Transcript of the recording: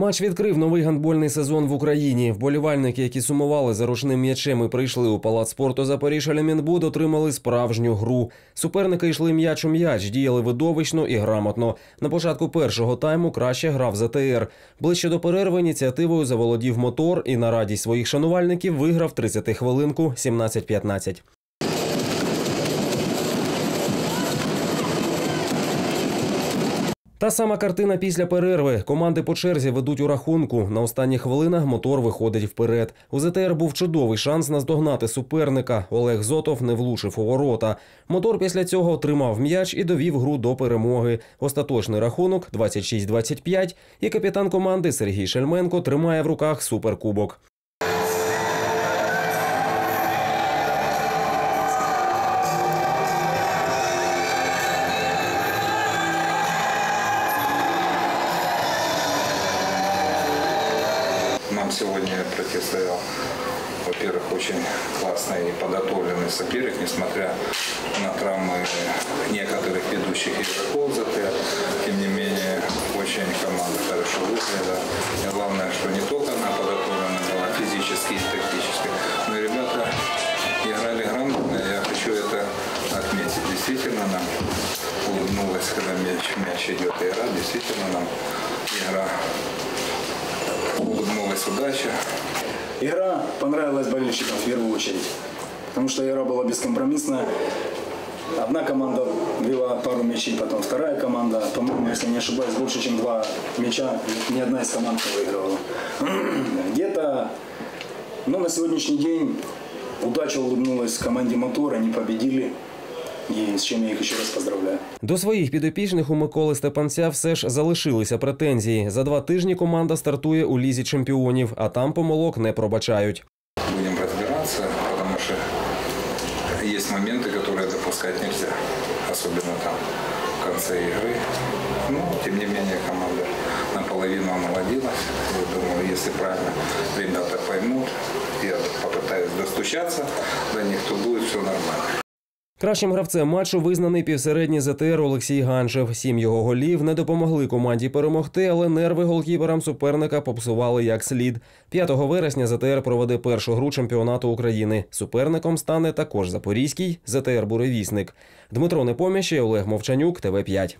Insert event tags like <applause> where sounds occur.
Матч відкрив новий гандбольний сезон в Україні. Вболівальники, які сумували за ручним м'ячем і прийшли у палац спорту Запоріжжя Лямінбуд, отримали справжню гру. Суперники йшли м'яч у м'яч, діяли видовищно і грамотно. На початку першого тайму краще грав ЗТР. Ближче до перерви ініціативою заволодів мотор і на радість своїх шанувальників виграв 30 хвилинку 17-15. Та сама картина після перерви. Команди по черзі ведуть у рахунку. На останніх хвилинах мотор виходить вперед. У ЗТР був чудовий шанс наздогнати суперника. Олег Зотов не влучив у ворота. Мотор після цього отримав м'яч і довів гру до перемоги. Остаточний рахунок 26-25. І капітан команди Сергій Шельменко тримає в руках суперкубок. Сегодня противостоял, во-первых, очень классный и подготовленный соперник, несмотря на травмы некоторых ведущих игроков ЗТ. Тем не менее, очень команда хорошо выглядела. И главное, что не только она подготовлена была физически и тактически, но и ребята играли грамотно. Я хочу это отметить. Действительно, нам улыбнулась, когда мяч, мяч идет игра. Действительно, нам игра улыбнулась удача. Игра понравилась болельщикам в первую очередь, потому что игра была бескомпромиссная. Одна команда вела пару мячей, потом вторая команда. По-моему, если не ошибаюсь, больше, чем два мяча ни одна из команд не выигрывала. <clears throat> Где-то, ну, на сегодняшний день удача улыбнулась команде «Мотор», они победили. И с чем я их еще раз поздравляю. До своїх підопічних у Миколи Степанця все ж залишилися претензії. За два тижні команда стартує у лізі чемпіонів, а там помилок не пробачають. Будем разбираться, потому что есть моменты, которые допускать нельзя. Особенно там в конце игры. Ну, тем не менее, команда наполовину омолодилась. Я думаю, если правильно ребята поймут, я попытаюсь достучаться до них, то будет все нормально. Кращим гравцем матчу визнаний півсередній ЗТР Олексій Ганшев. Сім його голів не допомогли команді перемогти, але нерви голкіперам суперника попсували як слід. 5 вересня ЗТР проведе першу гру чемпіонату України. Суперником стане також Запорізький ЗТР Буревісник. Дмитро Непоміщий, Олег Мовчанюк, ТВ 5